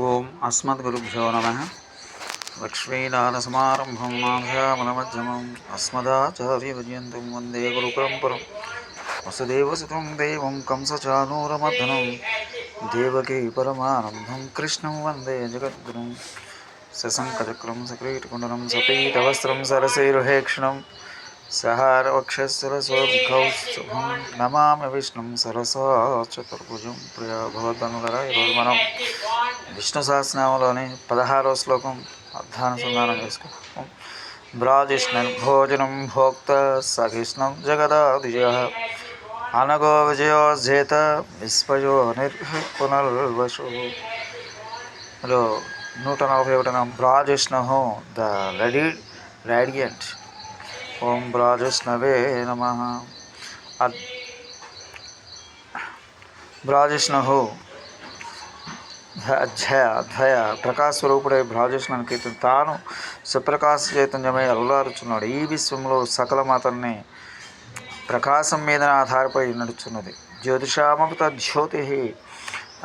ఓం అస్మద్గురుభ్యో నమ లక్ష్మీనారసమారంభం మాఘ్యామలమధ్యమం అస్మదాచార్యపర్యంతం వందే గురుపరంపరం వసుదేవసుతం దేవం కంసచానూరమర్దనం దేవకీ పరమానందం కృష్ణం వందే జగద్గురుం సశంకచక్రం సక్రీటకుండలం సపీతవస్త్రం సరసైరుహేక్షణం సహారవక్షస్సురసోద్ఘౌస్తుభం నమామి విష్ణుం సరసా చతుర్భుజం ప్రియ భగవద్బంధులరా ఈరోజు మనం విష్ణు సహస్రనామంలోని పదహారవ శ్లోకం అర్థానుసంధానం చేసుకుంటాం బ్రాజిష్ణన్ భోజనం భోక్త సకృష్ణం జగదాదిజ అనగో విజయోజేత విస్మయో నిర్పునర్వశు హలో నూట నలభై ఒకటిన బ్రాజిష్ణ ద రెడీ రేడియంట్ ఓం బ్రాజిష్ణవే నమ బ్రాజిష్ణు అధ్యయ అధ్యయ ప్రకాశస్వరూపుడై స్వరూపుడై కీర్తన తాను సుప్రకాశ చైతన్యమై అల్లారుచున్నాడు. ఈ విశ్వంలో సకల మాతల్ని ప్రకాశం మీద ఆధారపడి నడుచున్నది. జ్యోతిషామకు జ్యోతి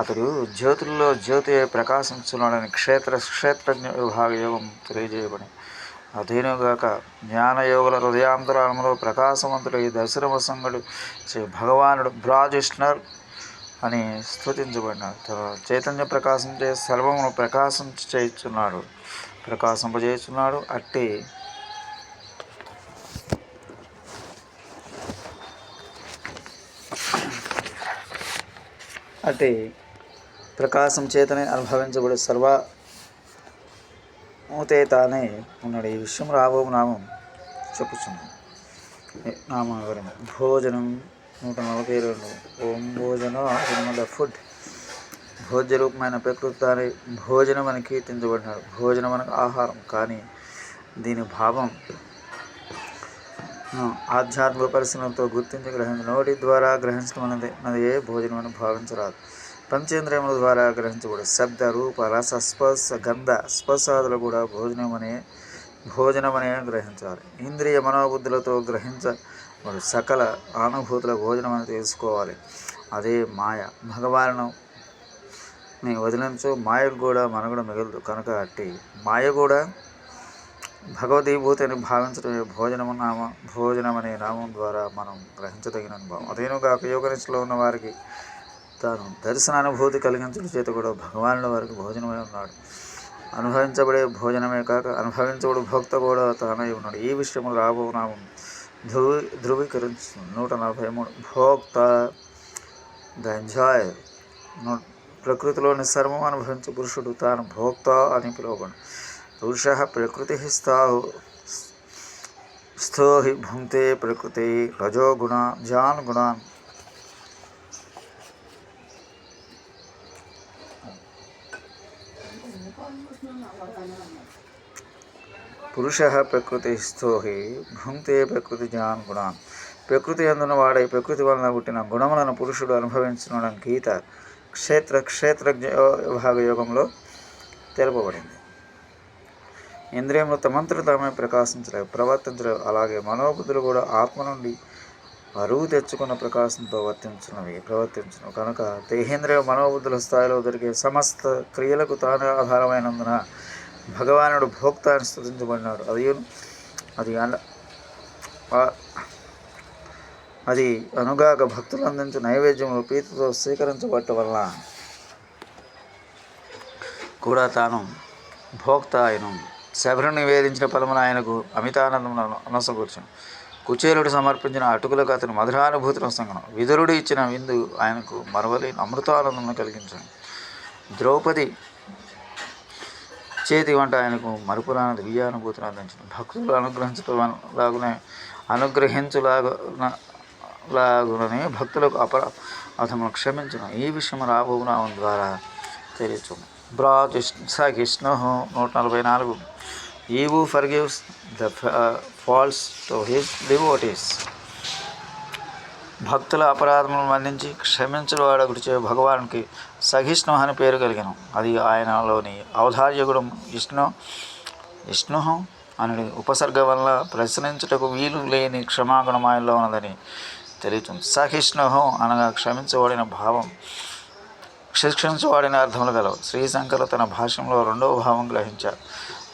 అతడు జ్యోతుల్లో జ్యోతి ప్రకాశించున్నాడని క్షేత్ర క్షేత్రజ్ఞ విభాగ యోగం తెలియజేయబడి అదేనుగాక జ్ఞానయోగుల హృదయాంతరాలంలో ప్రకాశవంతుడు ఈ దశరమసంగుడు శ్రీ భగవానుడు బ్రాజిష్ణర్ అని స్థుతించబడినాడు చైతన్య చైతన్య ప్రకాశించే సర్వమును ప్రకాశం చేయుచున్నాడు. ప్రకాశింపజేస్తున్నాడు అట్టి అట్టి ప్రకాశం చేతనే అనుభవించబడే సర్వ మూతే తానే ఉన్నాడు. ఈ విషయం రాబో నామం చెప్పుచున్నాం. నామవరం భోజనం నూట నలభై రెండు ఓం భోజనం ద ఫుడ్. భోజ్య రూపమైన ప్రకృతి భోజనం అని కీర్తించబడినారు. భోజనం అనగా ఆహారం. కానీ దీని భావం ఆధ్యాత్మిక పరిశీలనతో గుర్తించి గ్రహించ నోటి ద్వారా గ్రహించడం అనేది అది ఏ భోజనం అని భావించరాదు. పంచేంద్రియముల ద్వారా గ్రహించబడు శబ్ద రూప రస స్పర్శ గంధ స్పర్శాదులు కూడా భోజనం అనే భోజనం అనే గ్రహించాలి. ఇంద్రియ మనోబుద్ధులతో వారు సకల అనుభూతుల భోజనం అని తెలుసుకోవాలి అదే మాయ. భగవాను ని వదిలించు. మాయకు కూడా మనగుడ మిగలదు. కనుక అట్టి మాయ కూడా భగవదీభూతి అని భావించడమే. భోజనము నామ భోజనం అనే నామం ద్వారా మనం గ్రహించదగిన అనుభవం. అదేనుగా యోగనిష్టలో ఉన్న వారికి తాను దర్శనానుభూతి కలిగించడం చేత కూడా భగవానుల వారికి భోజనమై ఉన్నాడు. అనుభవించబడే భోజనమే కాక అనుభవించబడు భక్త కూడా తానై ఉన్నాడు. ఈ విషయము రాబో నామం ధృవీ ధృవీకరించుతుంది నూట నలభై మూడు భోక్త ద ఎంజాయ్ ప్రకృతిలోని సర్వం అనుభవించే పురుషుడు తాను భోక్త అని పిలువబడు పురుష ప్రకృతి స్థాహు స్థో హి భుంక్తే ప్రకృతి రజో గుణ జాన్ గుణాన్ పురుష ప్రకృతి స్థోహి భుంక్తే ప్రకృతి జ్ఞాన్ గుణాన్. ప్రకృతి అందున వాడై ప్రకృతి వలన పుట్టిన గుణములను పురుషుడు అనుభవించడం గీత క్షేత్ర క్షేత్రజ్ఞ విభాగ యోగంలో తెలుపబడింది. ఇంద్రియములు తమంతట తామే ప్రకాశించలేవు ప్రవర్తించలేవు. అలాగే మనోబుద్ధులు కూడా ఆత్మ నుండి అరువు తెచ్చుకున్న ప్రకాశంతో వర్తించినవి ప్రవర్తించను. కనుక దేహేంద్రియ మనోబుద్ధుల స్థాయిలో దొరికే సమస్త క్రియలకు తానే ఆధారమైనందున భగవానుడు భోక్త అని స్థుతించబడినాడు. అది అది అది అనుగాక భక్తులు అందించే నైవేద్యములు ప్రీతితో స్వీకరించబట్ట వలన కూడా తాను భోక్త ఆయను శబరిని నివేదించిన ఫలమును ఆయనకు అమితానందములను అనసకూర్చును కుచేలుడు సమర్పించిన అటుకులకు అతను మధురానుభూతిని సంగనం విదురుడు ఇచ్చిన విందు ఆయనకు మరవలేని అమృతానందం కలిగించాను. ద్రౌపది చేతి వంట ఆయనకు మరుపురాని దివ్యానుభూతిని అందించడం భక్తులు అనుగ్రహించడం లాగునే అనుగ్రహించులాగున లాగునని భక్తులకు అపర అతను క్షమించడం ఈ విషయం రాబోనామం ద్వారా తెలియచు బ్రాజిష్ణ కృష్ణు నూట నలభై నాలుగు he who forgives the faults to his devotees. భక్తుల అపరాధములను మన్నించి క్షమించువాడగుడిచే భగవానికి సహిష్ణు అని పేరు కలిగాను. అది ఆయనలోని ఔదార్య విష్ణు విష్ణు అని ఉపసర్గ వల్ల ప్రశ్నించుటకు వీలు లేని క్షమాగుణం ఆయనలో ఉన్నదని తెలియచుంది. సహిష్ణు అనగా క్షమించబడిన భావం శిక్షించబడిన అర్థములు గలవు. శ్రీశంకరు తన భాష్యంలో రెండవ భావం గ్రహించారు.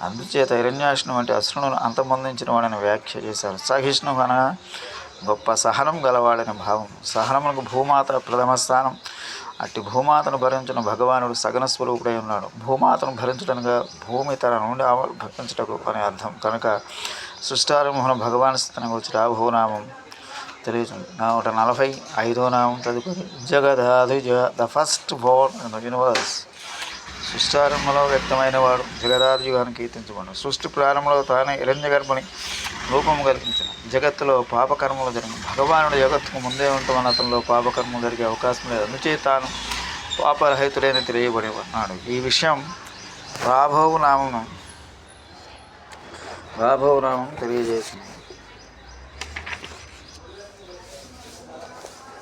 అందుచేత హిరణ్యాష్ణు వంటి అసురులను అంతమొందించిన వాడిని వ్యాఖ్య చేశారు. సహిష్ణు అనగా గొప్ప సహనం గలవాడని భావం. సహనమునకు భూమాత ప్రథమ స్థానం. అట్టి భూమాతను భరించిన భగవానుడు సగన స్వరూపుడై ఉన్నాడు. భూమాతను భరించడనగా భూమి తన నుండి ఆవిర్భవించటకు అనే అర్థం. కనుక సృష్టారంభన భగవాన్ స్థితిని వచ్చి రాభూనామం తెలియజేస్తుంది నూట నలభై ఐదో నామం తదుపరి Jagadadija the first born in the universe. సృష్టారంభంలో వ్యక్తమైన వాడు జగదాధిజుగాన్ని కీర్తించబడు సృష్టి ప్రారంభంలో తానే ఇరంజగర్భని రూపం రూపము కల్పించిన జగత్తులో పాపకర్మలు జరిగిన భగవానుడు జగత్తుకు ముందే ఉంటున్న అతనిలో పాపకర్మలు జరిగే అవకాశం లేదు. అందుచే తాను పాపరహితుడైన తెలియబడి ఉన్నాడు. ఈ విషయం రాభోవు నామం రాభోవు నామం తెలియజేసింది.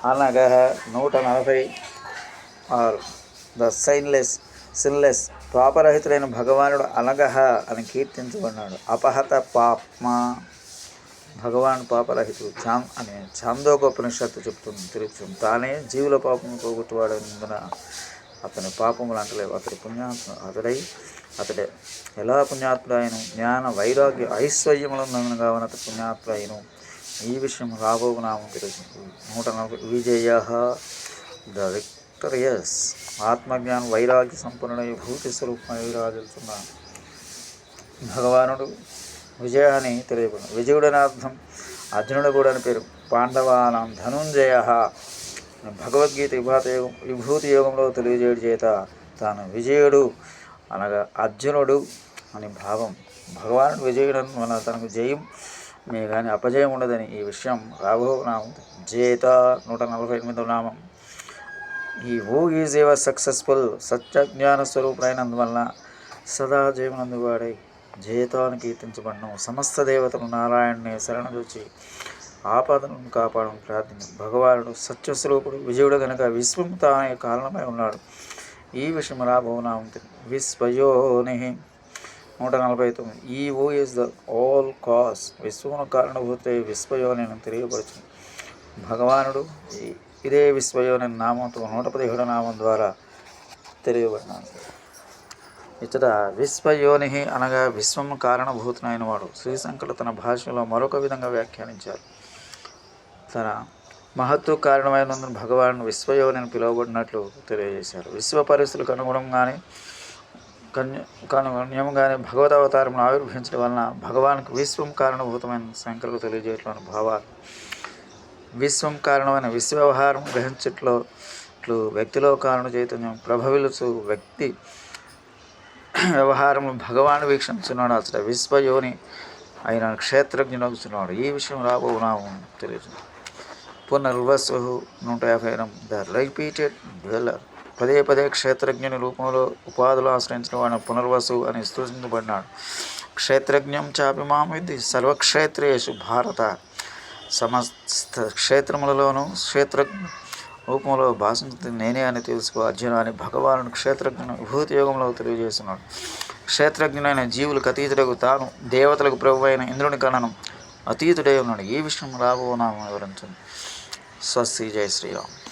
అనగా నూట నలభై ఆరు. ద సైన్లెస్ సిన్లెస్ పాపరహితుడైన భగవానుడు అనగహ అని కీర్తించబడినాడు. అపహత పాప్మ. భగవాన్ పాపరహితుడు ఛాం అనే చాందోకోపనిషత్తు చెప్తుంది తిరుగుతుంది తానే జీవుల పాపము పోగొట్టువాడైనందున అతని పాపములు అంటలేవు. అతడి పుణ్యాత్మ అతడై అతడే. ఎలా పుణ్యాత్ముడాయను జ్ఞాన వైరాగ్య ఐశ్వర్యములను కావున అతడు పుణ్యాత్ముడాయను ఈ విషయం రాబో నామం తెలుస్తుంది నూట నలభై విజయ ద విక్టరియస్. ఆత్మజ్ఞానం వైరాగ్య సంపన్నుడై భూతి స్వరూపమై రాజుతున్న భగవానుడు విజయ అని తెలియకుండా. విజయుడని అర్థం అర్జునుడు కూడా అని పేరు. పాండవానాం ధనుంజయ. భగవద్గీత విభాత యోగం విభూతి యోగంలో తెలియజేయడం చేత తాను విజయుడు అనగా అర్జునుడు అని భావం. భగవానుడు విజయుడు మన తనకు జయం మీ కానీ అపజయం ఉండదని ఈ విషయం రాఘవ నామం. జేత నూట నలభై ఎనిమిదో నామం. He who is ever successful సత్యజ్ఞాన స్వరూపుడైనందువలన సదా జయమునందువాడై జయతాను కీర్తించబడడం సమస్త దేవతలు నారాయణుని శరణుచి ఆపదను కాపాడడం ప్రార్థన భగవానుడు సత్యస్వరూపుడు విజయుడు గనక విశ్వం తానే కారణమై ఉన్నాడు. ఈ విషయం రాబోనామం విశ్వయోని నూట నలభై తొమ్మిది. ఈ ఓ ఇస్ ద ఆల్ కాస్ విశ్వమును కారణభూతే విశ్వయోని తెలియపరచును. భగవానుడు ఇదే విశ్వయోని నామంతో నూట పదిహేడు నామం ద్వారా తెలియబడినాడు. ఇతడ విశ్వయోని అనగా విశ్వం కారణభూతునైన వాడు శ్రీశంకరు తన భాషలో మరొక విధంగా వ్యాఖ్యానించారు. తన మహత్వ కారణమైనందున భగవాన్ విశ్వయోని పిలువబడినట్లు తెలియజేశారు. విశ్వ పరిస్థితులకు అనుగుణంగానే కన్య కన్యముగానే భగవద్ అవతారం ఆవిర్భవించడం వలన భగవానికి విశ్వం కారణభూతమైన శంకరుడు తెలియజేయట్లోని భావాలు. విశ్వం కారణమైన విశ్వ వ్యవహారం గ్రహించట్లో వ్యక్తిలో కారణ చైతన్యం ప్రభవిలుచు వ్యక్తి వ్యవహారం భగవాను వీక్షించున్నాడు. అసలు విశ్వయోని అయిన క్షేత్రజ్ఞునొస్తున్నాడు ఈ విషయం రాబోనాము తెలియదు. పునర్వసు నూట యాభై ఎనిమిది ద రిపీటెడ్ డ్వెల్లర్ పదే పదే క్షేత్రజ్ఞుని రూపంలో ఉపాధులు ఆశ్రయించిన వాడిని పునర్వసు అని స్థుతించబడినాడు క్షేత్రజ్ఞం చాపిమాం విద్ధి సర్వక్షేత్రేషు భారత. సమస్త క్షేత్రములలోనూ క్షేత్ర రూపంలో భాషించి నేనే అని తెలుసుకో అర్జున అని భగవానుడు క్షేత్రజ్ఞుని విభూతి యోగంలో తెలియజేస్తున్నాడు. క్షేత్రజ్ఞులైన జీవులకు అతీతులకు తాను దేవతలకు ప్రభు అయిన ఇంద్రుని కణనం అతీతుడై ఉన్నాడు. ఈ విషయం రాబోనామం వివరించండి. స్వస్తి జై శ్రీరామ్.